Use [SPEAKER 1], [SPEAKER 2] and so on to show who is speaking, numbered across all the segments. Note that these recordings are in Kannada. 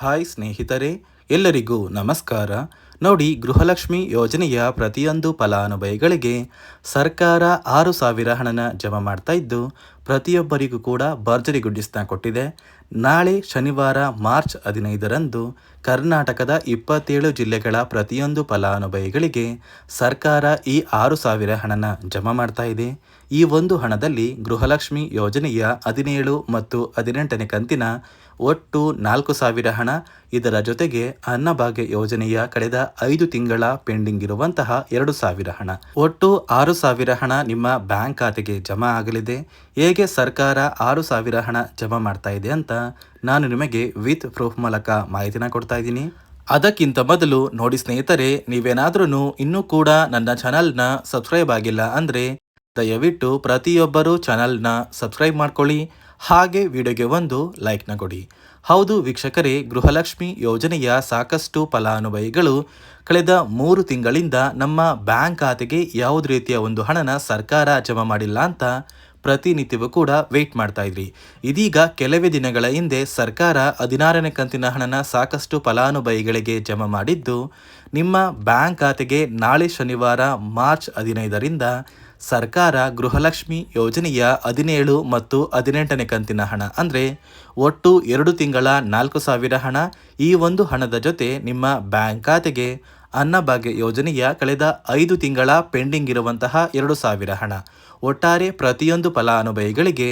[SPEAKER 1] ಹಾಯ್ ಸ್ನೇಹಿತರೆ, ಎಲ್ಲರಿಗೂ ನಮಸ್ಕಾರ. ನೋಡಿ, ಗೃಹಲಕ್ಷ್ಮಿ ಯೋಜನೆಯ ಪ್ರತಿಯೊಂದು ಫಲಾನುಭವಿಗಳಿಗೆ ಸರ್ಕಾರ ಆರು ಸಾವಿರ ಹಣನ ಜಮಾ ಮಾಡ್ತಾ ಇದ್ದು, ಪ್ರತಿಯೊಬ್ಬರಿಗೂ ಕೂಡ ಭರ್ಜರಿ ಗುಡ್ಡಿಸ್ನ ಕೊಟ್ಟಿದೆ. ನಾಳೆ ಶನಿವಾರ ಮಾರ್ಚ್ ಹದಿನೈದರಂದು ಕರ್ನಾಟಕದ ಇಪ್ಪತ್ತೇಳು ಜಿಲ್ಲೆಗಳ ಪ್ರತಿಯೊಂದು ಫಲಾನುಭವಿಗಳಿಗೆ ಸರ್ಕಾರ ಈ ಆರು ಸಾವಿರ ಹಣನ ಜಮಾ ಮಾಡ್ತಾ ಇದೆ. ಈ ಒಂದು ಹಣದಲ್ಲಿ ಗೃಹಲಕ್ಷ್ಮಿ ಯೋಜನೆಯ ಹದಿನೇಳು ಮತ್ತು ಹದಿನೆಂಟನೇ ಕಂತಿನ ಒಟ್ಟು ನಾಲ್ಕು ಸಾವಿರ ಹಣ. ಇದರ ಜೊತೆಗೆ ಅನ್ನಭಾಗ್ಯ ಯೋಜನೆಯ ಕಳೆದ ಐದು ತಿಂಗಳ ಪೆಂಡಿಂಗ್ ಇರುವಂತಹ ಎರಡು ಸಾವಿರ ಹಣ. ಒಟ್ಟು ಆರು ಸಾವಿರ ಹಣ ನಿಮ್ಮ ಬ್ಯಾಂಕ್ ಖಾತೆಗೆ ಜಮಾ ಆಗಲಿದೆ. ಹೇಗೆ ಸರ್ಕಾರ ಆರು ಸಾವಿರ ಹಣ ಜಮಾ ಮಾಡ್ತಾ ಇದೆ ಅಂತ ನಾನು ನಿಮಗೆ ವಿತ್ ಪ್ರೂಫ್ ಮೂಲಕ ಮಾಹಿತಿನ ಕೊಡ್ತಾ ಇದ್ದೀನಿ. ಅದಕ್ಕಿಂತ ಮೊದಲು ನೋಡಿ ಸ್ನೇಹಿತರೆ ನೀವೇನಾದ್ರೂ ಇನ್ನೂ ಕೂಡ ನನ್ನ ಚಾನಲ್ನ ಸಬ್ಸ್ಕ್ರೈಬ್ ಆಗಿಲ್ಲ ಅಂದರೆ ದಯವಿಟ್ಟು ಪ್ರತಿಯೊಬ್ಬರು ಚಾನಲ್ನ ಸಬ್ಸ್ಕ್ರೈಬ್ ಮಾಡ್ಕೊಳ್ಳಿ. ಹಾಗೆ ವಿಡಿಯೋಗೆ ಒಂದು ಲೈಕ್ನ ಕೊಡಿ. ಹೌದು ವೀಕ್ಷಕರೇ, ಗೃಹಲಕ್ಷ್ಮಿ ಯೋಜನೆಯ ಸಾಕಷ್ಟು ಫಲಾನುಭವಿಗಳು ಕಳೆದ ಮೂರು ತಿಂಗಳಿಂದ ನಮ್ಮ ಬ್ಯಾಂಕ್ ಖಾತೆಗೆ ಯಾವುದೇ ರೀತಿಯ ಒಂದು ಹಣನ ಸರ್ಕಾರ ಜಮಾ ಮಾಡಿಲ್ಲ ಅಂತ ಪ್ರತಿನಿತ್ಯವೂ ಕೂಡ ವೆಯ್ಟ್ ಮಾಡ್ತಾ ಇದ್ರಿ. ಇದೀಗ ಕೆಲವೇ ದಿನಗಳ ಹಿಂದೆ ಸರ್ಕಾರ ಹದಿನಾರನೇ ಕಂತಿನ ಹಣನ ಸಾಕಷ್ಟು ಫಲಾನುಭವಿಗಳಿಗೆ ಜಮಾ ಮಾಡಿದ್ದು, ನಿಮ್ಮ ಬ್ಯಾಂಕ್ ಖಾತೆಗೆ ನಾಳೆ ಶನಿವಾರ ಮಾರ್ಚ್ ಹದಿನೈದರಿಂದ ಸರ್ಕಾರ ಗೃಹಲಕ್ಷ್ಮಿ ಯೋಜನೆಯ ಹದಿನೇಳು ಮತ್ತು ಹದಿನೆಂಟನೇ ಕಂತಿನ ಹಣ. ಅಂದರೆ ಒಟ್ಟು ಎರಡು ತಿಂಗಳ ನಾಲ್ಕು ಸಾವಿರ ಹಣ. ಈ ಒಂದು ಹಣದ ಜೊತೆ ನಿಮ್ಮ ಬ್ಯಾಂಕ್ ಖಾತೆಗೆ ಅನ್ನಭಾಗ್ಯ ಯೋಜನೆಯ ಕಳೆದ ಐದು ತಿಂಗಳ ಪೆಂಡಿಂಗ್ ಇರುವಂತಹ ಎರಡು ಸಾವಿರ ಹಣ. ಒಟ್ಟಾರೆ ಪ್ರತಿಯೊಂದು ಫಲಾನುಭವಿಗಳಿಗೆ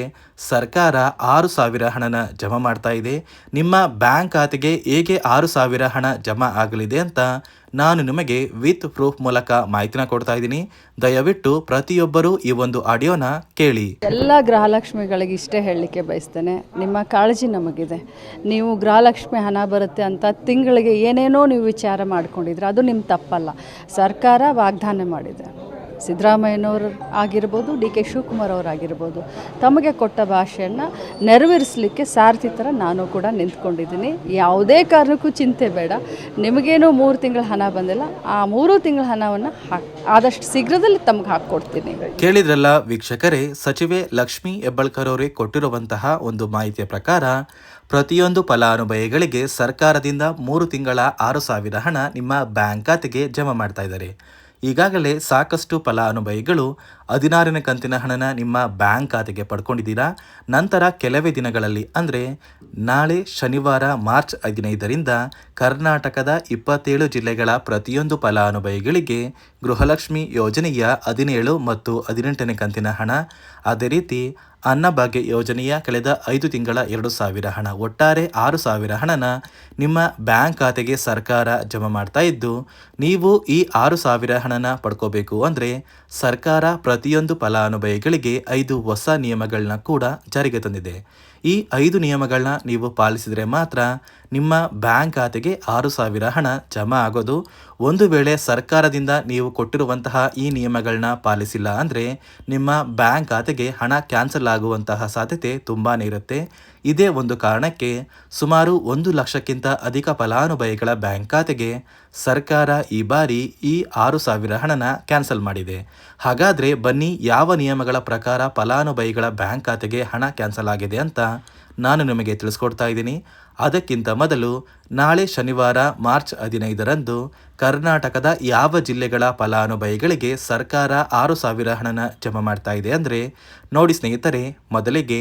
[SPEAKER 1] ಸರ್ಕಾರ ಆರು ಸಾವಿರ ಹಣನ ಜಮಾ ಮಾಡ್ತಾ ಇದೆ. ನಿಮ್ಮ ಬ್ಯಾಂಕ್ ಖಾತೆಗೆ ಹೇಗೆ ಆರು ಸಾವಿರ ಹಣ ಜಮಾ ಆಗಲಿದೆ ಅಂತ ನಾನು ನಿಮಗೆ ವಿತ್ ಪ್ರೂಫ್ ಮೂಲಕ ಮಾಹಿತಿನ ಕೊಡ್ತಾ ಇದ್ದೀನಿ. ದಯವಿಟ್ಟು ಪ್ರತಿಯೊಬ್ಬರು ಈ ಒಂದು ಆಡಿಯೋನ ಕೇಳಿ.
[SPEAKER 2] ಎಲ್ಲ ಗೃಹಲಕ್ಷ್ಮಿಗಳಿಗೆ ಇಷ್ಟೇ ಹೇಳಲಿಕ್ಕೆ ಬಯಸ್ತೇನೆ. ನಿಮ್ಮ ಕಾಳಜಿ ನಮಗಿದೆ. ನೀವು ಗೃಹಲಕ್ಷ್ಮಿ ಹಣ ಬರುತ್ತೆ ಅಂತ ತಿಂಗಳಿಗೆ ಏನೇನೋ ನೀವು ವಿಚಾರ ಮಾಡ್ಕೊಂಡಿದ್ರೆ ಅದು ನಿಮ್ಮ ತಪ್ಪಲ್ಲ. ಸರ್ಕಾರ ವಾಗ್ದಾನ ಮಾಡಿದೆ. ಸಿದ್ದರಾಮಯ್ಯನವರು ಆಗಿರ್ಬೋದು, ಡಿ ಕೆ ಶಿವಕುಮಾರ್ ಅವರಾಗಿರ್ಬೋದು ತಮಗೆ ಕೊಟ್ಟ ಭಾಷೆಯನ್ನು ನೆರವೇರಿಸಲಿಕ್ಕೆ ಸಾರಥಿ ಥರ ನಾನು ಕೂಡ ನಿಂತ್ಕೊಂಡಿದ್ದೀನಿ. ಯಾವುದೇ ಕಾರಣಕ್ಕೂ ಚಿಂತೆ ಬೇಡ. ನಿಮಗೇನು ಮೂರು ತಿಂಗಳ ಹಣ ಬಂದಿಲ್ಲ, ಆ ಮೂರು ತಿಂಗಳ ಹಣವನ್ನು ಆದಷ್ಟು ಶೀಘ್ರದಲ್ಲಿ ತಮಗೆ ಹಾಕ್ಕೊಡ್ತೀನಿ.
[SPEAKER 1] ಕೇಳಿದ್ರಲ್ಲ ವೀಕ್ಷಕರೇ, ಸಚಿವೆ ಲಕ್ಷ್ಮೀ ಹೆಬ್ಬಳ್ಕರ್ ಅವರೇ ಕೊಟ್ಟಿರುವಂತಹ ಒಂದು ಮಾಹಿತಿಯ ಪ್ರಕಾರ, ಪ್ರತಿಯೊಂದು ಫಲಾನುಭವಿಗಳಿಗೆ ಸರ್ಕಾರದಿಂದ ಮೂರು ತಿಂಗಳ ಆರು ಸಾವಿರ ಹಣ ನಿಮ್ಮ ಬ್ಯಾಂಕ್ ಖಾತೆಗೆ ಜಮಾ ಮಾಡ್ತಾ ಈಗಾಗಲೇ ಸಾಕಷ್ಟು ಫಲಾನುಭವಿಗಳು ಹದಿನಾರನೇ ಕಂತಿನ ಹಣನ ನಿಮ್ಮ ಬ್ಯಾಂಕ್ ಖಾತೆಗೆ ಪಡ್ಕೊಂಡಿದ್ದೀರಾ? ನಂತರ ಕೆಲವೇ ದಿನಗಳಲ್ಲಿ, ಅಂದರೆ ನಾಳೆ ಶನಿವಾರ ಮಾರ್ಚ್ ಹದಿನೈದರಿಂದ ಕರ್ನಾಟಕದ ಇಪ್ಪತ್ತೇಳು ಜಿಲ್ಲೆಗಳ ಪ್ರತಿಯೊಂದು ಫಲಾನುಭವಿಗಳಿಗೆ ಗೃಹಲಕ್ಷ್ಮಿ ಯೋಜನೆಯ ಹದಿನೇಳು ಮತ್ತು ಹದಿನೆಂಟನೇ ಕಂತಿನ ಹಣ. ಅದೇ ರೀತಿ ಅನ್ನಭಾಗ್ಯ ಯೋಜನೆಯ ಕಳೆದ ಐದು ತಿಂಗಳ ಎರಡು ಸಾವಿರ ಹಣ. ಒಟ್ಟಾರೆ ಆರು ಸಾವಿರ ಹಣನ ನಿಮ್ಮ ಬ್ಯಾಂಕ್ ಖಾತೆಗೆ ಸರ್ಕಾರ ಜಮಾ ಮಾಡ್ತಾ ಇದ್ದು, ನೀವು ಈ ಆರು ಸಾವಿರ ಹಣನ ಪಡ್ಕೋಬೇಕು ಅಂದರೆ ಸರ್ಕಾರ ಪ್ರತಿಯೊಂದು ಫಲಾನುಭವಿಗಳಿಗೆ ಐದು ಹೊಸ ನಿಯಮಗಳನ್ನ ಕೂಡ ಜಾರಿಗೆ ತಂದಿದೆ. ಈ ಐದು ನಿಯಮಗಳನ್ನ ನೀವು ಪಾಲಿಸಿದರೆ ಮಾತ್ರ ನಿಮ್ಮ ಬ್ಯಾಂಕ್ ಖಾತೆಗೆ ಆರು ಸಾವಿರ ಹಣ ಜಮಾ ಆಗೋದು. ಒಂದು ವೇಳೆ ಸರ್ಕಾರದಿಂದ ನೀವು ಕೊಟ್ಟಿರುವಂತಹ ಈ ನಿಯಮಗಳನ್ನ ಪಾಲಿಸಿಲ್ಲ ಅಂದರೆ ನಿಮ್ಮ ಬ್ಯಾಂಕ್ ಖಾತೆಗೆ ಹಣ ಕ್ಯಾನ್ಸಲ್ ಆಗುವಂತಹ ಸಾಧ್ಯತೆ ತುಂಬಾ ಇರುತ್ತೆ. ಇದೇ ಒಂದು ಕಾರಣಕ್ಕೆ ಸುಮಾರು ಒಂದು ಲಕ್ಷಕ್ಕಿಂತ ಅಧಿಕ ಫಲಾನುಭವಿಗಳ ಬ್ಯಾಂಕ್ ಖಾತೆಗೆ ಸರ್ಕಾರ ಈ ಬಾರಿ ಈ ಆರು ಸಾವಿರ ಹಣನ ಕ್ಯಾನ್ಸಲ್ ಮಾಡಿದೆ. ಹಾಗಾದರೆ ಬನ್ನಿ ಯಾವ ನಿಯಮಗಳ ಪ್ರಕಾರ ಫಲಾನುಭವಿಗಳ ಬ್ಯಾಂಕ್ ಖಾತೆಗೆ ಹಣ ಕ್ಯಾನ್ಸಲ್ ಆಗಿದೆ ಅಂತ ನಾನು ನಿಮಗೆ ತಿಳಿಸ್ಕೊಡ್ತಾ ಇದ್ದೀನಿ. ಅದಕ್ಕಿಂತ ಮೊದಲು ನಾಳೆ ಶನಿವಾರ ಮಾರ್ಚ್ ಹದಿನೈದರಂದು ಕರ್ನಾಟಕದ ಯಾವ ಜಿಲ್ಲೆಗಳ ಫಲಾನುಭವಿಗಳಿಗೆ ಸರ್ಕಾರ ಆರು ಸಾವಿರ ಹಣನ ಜಮಾ ಮಾಡ್ತಾ ಇದೆ ಅಂದರೆ ನೋಡಿ ಸ್ನೇಹಿತರೆ, ಮೊದಲಿಗೆ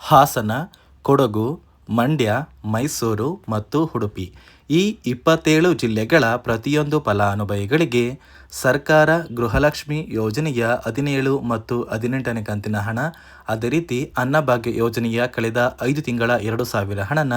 [SPEAKER 1] ಹಾಸನ, ಕೊಡಗು, ಮಂಡ್ಯ, ಮೈಸೂರು ಮತ್ತು ಉಡುಪಿ. ಈ ಇಪ್ಪತ್ತೇಳು ಜಿಲ್ಲೆಗಳ ಪ್ರತಿಯೊಂದು ಫಲಾನುಭವಿಗಳಿಗೆ ಸರ್ಕಾರ ಗೃಹಲಕ್ಷ್ಮಿ ಯೋಜನೆಯ ಹದಿನೇಳು ಮತ್ತು ಹದಿನೆಂಟನೇ ಕಂತಿನ ಹಣ, ಅದೇ ರೀತಿ ಅನ್ನಭಾಗ್ಯ ಯೋಜನೆಯ ಕಳೆದ ಐದು ತಿಂಗಳ ಎರಡು ಸಾವಿರ ಹಣನ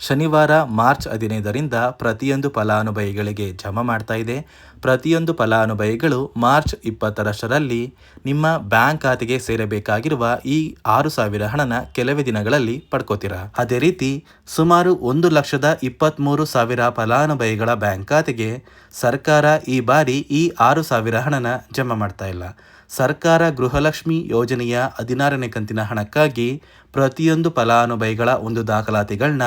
[SPEAKER 1] ಶನಿವಾರ ಮಾರ್ಚ್ ಹದಿನೈದರಿಂದ ಪ್ರತಿಯೊಂದು ಫಲಾನುಭವಿಗಳಿಗೆ ಜಮಾ ಮಾಡ್ತಾ ಇದೆ. ಪ್ರತಿಯೊಂದು ಫಲಾನುಭವಿಗಳು ಮಾರ್ಚ್ ಇಪ್ಪತ್ತರಷ್ಟರಲ್ಲಿ ನಿಮ್ಮ ಬ್ಯಾಂಕ್ ಖಾತೆಗೆ ಸೇರಬೇಕಾಗಿರುವ ಈ ಆರು ಸಾವಿರ ಹಣನ ಕೆಲವೇ ದಿನಗಳಲ್ಲಿ ಪಡ್ಕೋತೀರಾ? ಅದೇ ರೀತಿ, ಸುಮಾರು ಒಂದು ಲಕ್ಷದ ಇಪ್ಪತ್ತ್ಮೂರು ಸಾವಿರ ಫಲಾನುಭವಿಗಳ ಬ್ಯಾಂಕ್ ಖಾತೆಗೆ ಸರ್ಕಾರ ಈ ಬಾರಿ ಈ ಆರು ಸಾವಿರ ಹಣನ ಜಮಾ ಮಾಡ್ತಾ ಇಲ್ಲ. ಸರ್ಕಾರ ಗೃಹಲಕ್ಷ್ಮಿ ಯೋಜನೆಯ ಹದಿನಾರನೇ ಕಂತಿನ ಹಣಕ್ಕಾಗಿ ಪ್ರತಿಯೊಂದು ಫಲಾನುಭವಿಗಳ ಒಂದು ದಾಖಲಾತಿಗಳನ್ನ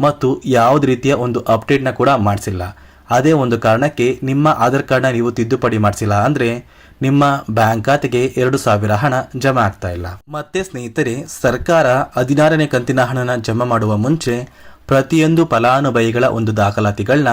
[SPEAKER 1] ಮತ್ತು ಯಾವುದೇ ರೀತಿಯ ಒಂದು ಅಪ್ಡೇಟ್ನ ಕೂಡ ಮಾಡಿಸಿಲ್ಲ. ಅದೇ ಒಂದು ಕಾರಣಕ್ಕೆ ನಿಮ್ಮ ಆಧಾರ್ ಕಾರ್ಡ್ನ ನೀವು ತಿದ್ದುಪಡಿ ಮಾಡಿಸಿಲ್ಲ ಅಂದರೆ ನಿಮ್ಮ ಬ್ಯಾಂಕ್ ಖಾತೆಗೆ ಎರಡು ಸಾವಿರ ಹಣ ಜಮಾ ಆಗ್ತಾ ಇಲ್ಲ. ಮತ್ತೆ ಸ್ನೇಹಿತರೆ, ಸರ್ಕಾರ ಹದಿನಾರನೇ ಕಂತಿನ ಹಣನ ಜಮಾ ಮಾಡುವ ಮುಂಚೆ ಪ್ರತಿಯೊಂದು ಫಲಾನುಭವಿಗಳ ಒಂದು ದಾಖಲಾತಿಗಳನ್ನ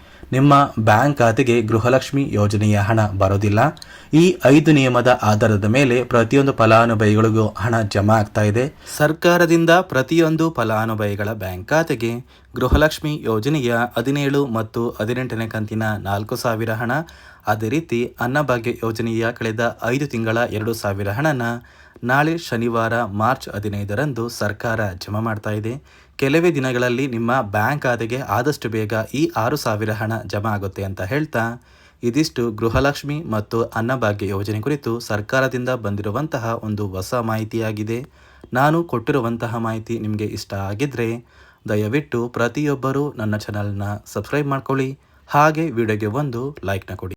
[SPEAKER 1] ನಿಮ್ಮ ಬ್ಯಾಂಕ್ ಖಾತೆಗೆ ಗೃಹಲಕ್ಷ್ಮಿ ಯೋಜನೆಯ ಹಣ ಬರೋದಿಲ್ಲ. ಈ ಐದು ನಿಯಮದ ಆಧಾರದ ಮೇಲೆ ಪ್ರತಿಯೊಂದು ಫಲಾನುಭವಿಗಳಿಗೂ ಹಣ ಜಮಾ ಆಗ್ತಾ ಇದೆ. ಸರ್ಕಾರದಿಂದ ಪ್ರತಿಯೊಂದು ಫಲಾನುಭವಿಗಳ ಬ್ಯಾಂಕ್ ಖಾತೆಗೆ ಗೃಹಲಕ್ಷ್ಮಿ ಯೋಜನೆಯ ಹದಿನೇಳು ಮತ್ತು ಹದಿನೆಂಟನೇ ಕಂತಿನ ನಾಲ್ಕು ಸಾವಿರ ಹಣ. ಅದೇ ರೀತಿ ಅನ್ನಭಾಗ್ಯ ಯೋಜನೆಯ ಕಳೆದ ಐದು ತಿಂಗಳ ಎರಡು ಸಾವಿರ ಹಣನ ನಾಳೆ ಶನಿವಾರ ಮಾರ್ಚ್ ಹದಿನೈದರಂದು ಸರ್ಕಾರ ಜಮಾ ಮಾಡ್ತಾ ಇದೆ. ಕೆಲವೇ ದಿನಗಳಲ್ಲಿ ನಿಮ್ಮ ಬ್ಯಾಂಕ್ ಖಾತೆಗೆ ಆದಷ್ಟು ಬೇಗ ಈ ಆರು ಸಾವಿರ ಹಣ ಜಮಾ ಆಗುತ್ತೆ ಅಂತ ಹೇಳ್ತಾ, ಇದಿಷ್ಟು ಗೃಹಲಕ್ಷ್ಮಿ ಮತ್ತು ಅನ್ನಭಾಗ್ಯ ಯೋಜನೆ ಕುರಿತು ಸರ್ಕಾರದಿಂದ ಬಂದಿರುವಂತಹ ಒಂದು ಹೊಸ ಮಾಹಿತಿಯಾಗಿದೆ. ನಾನು ಕೊಟ್ಟಿರುವಂತಹ ಮಾಹಿತಿ ನಿಮಗೆ ಇಷ್ಟ ಆಗಿದ್ದರೆ ದಯವಿಟ್ಟು ಪ್ರತಿಯೊಬ್ಬರೂ ನನ್ನ ಚಾನಲ್ನ ಸಬ್ಸ್ಕ್ರೈಬ್ ಮಾಡ್ಕೊಳ್ಳಿ. ಹಾಗೆ ವಿಡಿಯೋಗೆ ಒಂದು ಲೈಕ್ನ ಕೊಡಿ.